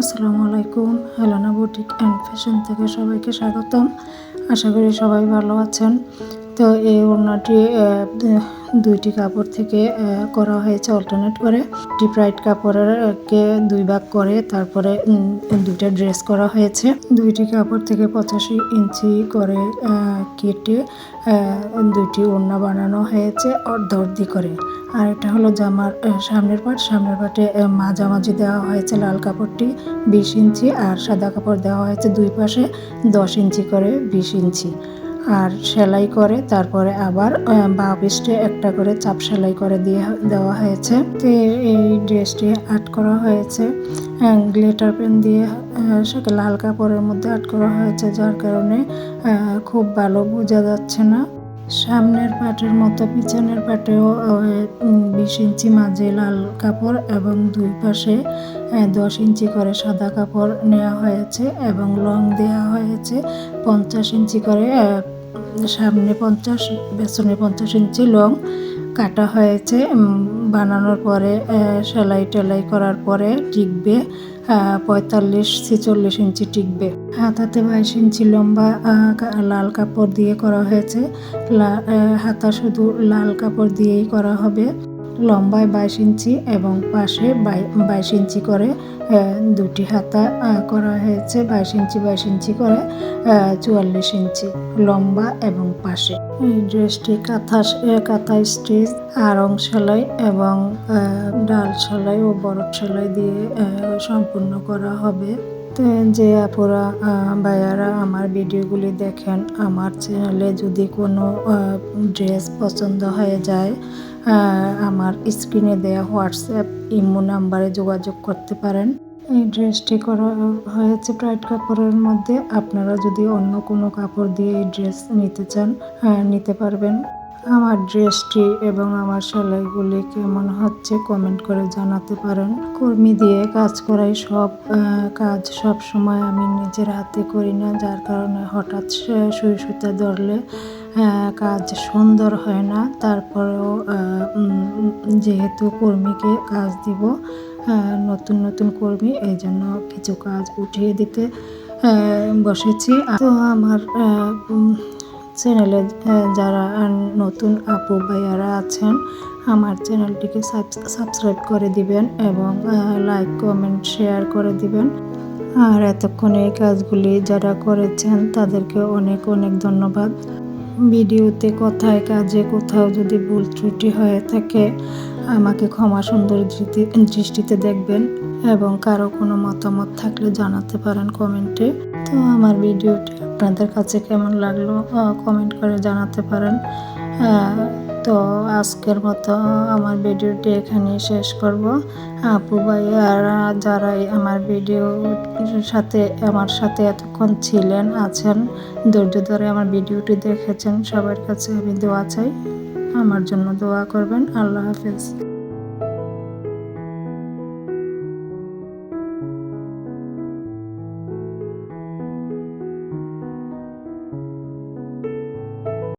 আসসালামু আলাইকুম। Helena boutique and fashion থেকে সবাইকে স্বাগতম। আশা করি সবাই ভালো আছেন। তো এই ওড়নাটি দুইটি কাপড় থেকে করা হয়েছে অল্টারনেট করে। ডিপ রাইট কাপড়ের কে দুই ভাগ করে, তারপরে দুইটা ড্রেস করা হয়েছে। দুইটি কাপড় থেকে পঁচাশি ইঞ্চি করে কেটে দুইটি ওড়না বানানো হয়েছে অর্ধর্ধি করে। আর এটা হলো জামার সামনের পাট। সামনের পাটে মাঝামাঝি দেওয়া হয়েছে লাল কাপড়টি বিশ ইঞ্চি আর সাদা কাপড় দেওয়া হয়েছে দুই পাশে দশ ইঞ্চি করে বিশ ইঞ্চি। আর সেলাই করে, তারপরে আবার বাঁ পিস্টে একটা করে চাপ সেলাই করে দিয়ে দেওয়া হয়েছে। তো এই ড্রেসটি আর্ট করা হয়েছে। গ্লেটার পেন দিয়ে সেটা লাল কাপড়ের মধ্যে আর্ট করা হয়েছে, যার কারণে খুব ভালো বোঝা যাচ্ছে না। সামনের পাটের মতো পিছনের পাটেও বিশ ইঞ্চি মাঝে লাল কাপড় এবং দুই পাশে দশ ইঞ্চি করে সাদা কাপড় নেওয়া হয়েছে এবং লং দেওয়া হয়েছে। পঞ্চাশ ইঞ্চি করে সামনে পঞ্চাশ, পেছনে পঞ্চাশ ইঞ্চি লং কাটা হয়েছে। বানানোর পরে সেলাই টেলাই করার পরে টিকবে পঁয়তাল্লিশ ছেচল্লিশ ইঞ্চি টিকবে। হাতাতে বাইশ ইঞ্চি লম্বা লাল কাপড় দিয়ে করা হয়েছে। হাতা শুধু লাল কাপড় দিয়েই করা হবে। লম্বায় বাইশ ইঞ্চি এবং পাশে বাইশ ইঞ্চি করে দুটি হাতা করা হয়েছে। বাইশ ইঞ্চি বাইশ ইঞ্চি করে চুয়াল্লিশ ইঞ্চি লম্বা এবং পাশে। ড্রেসটি কাঁথা কাঁথা স্টিচ আরং সেলাই এবং ডাল সেলাই ও বরফ সেলাই দিয়ে সম্পূর্ণ করা হবে। যে আপুরা ভাইয়ারা আমার ভিডিওগুলি দেখেন, আমার চ্যানেলে যদি কোনো ড্রেস পছন্দ হয়ে যায় আমার স্ক্রিনে দেওয়া হোয়াটসঅ্যাপ ইমো নাম্বারে যোগাযোগ করতে পারেন। এই ড্রেসটি করা হয়েছে টাইট কাপড়ের মধ্যে। আপনারা যদি অন্য কোনো কাপড় দিয়ে এই ড্রেস নিতে চান নিতে পারবেন। আমার ড্রেসটি এবং আমার সেলাইগুলি কেমন হচ্ছে কমেন্ট করে জানাতে পারেন। কর্মী দিয়ে কাজ করাই সব কাজ সব সময় আমি নিজের হাতে করি না, যার কারণে হঠাৎ সুই সুতা ধরলে কাজ সুন্দর হয় না। তারপরেও যেহেতু কর্মীকে কাজ দিব আহ, নতুন নতুন কর্মী এই জন্য কিছু কাজ উঠিয়ে দিতে বসেছি। তো আমার চ্যানেলে যারা নতুন আপু ভাইয়ারা আছেন আমার চ্যানেলটিকে সাবস্ক্রাইব করে দিবেন এবং লাইক কমেন্ট শেয়ার করে দিবেন। আর এতক্ষণ এই কাজগুলি যারা করেছেন তাদেরকে অনেক অনেক ধন্যবাদ। ভিডিওতে কথায় কাজে কোথাও যদি ভুল ত্রুটি হয়ে থাকে, আমাকে ক্ষমা সুন্দর দৃষ্টি- দৃষ্টিতে দেখবেন এবং কারও কোনো মতামত থাকলে জানাতে পারেন কমেন্টে। তো আমার ভিডিওটি আপনাদের কাছে কেমন লাগল কমেন্ট করে জানাতে পারেন। তো আজকের মতো আমার ভিডিওটি এখানে শেষ করব। আপু ভাইয়ারা যারাই আমার ভিডিওর সাথে, আমার সাথে এতক্ষণ ছিলেন, আছেন, ধৈর্য ধরে আমার ভিডিওটি দেখেছেন, সবার কাছে আমি দোয়া চাই। আমার জন্য দোয়া করবেন। আল্লাহ হাফেজ।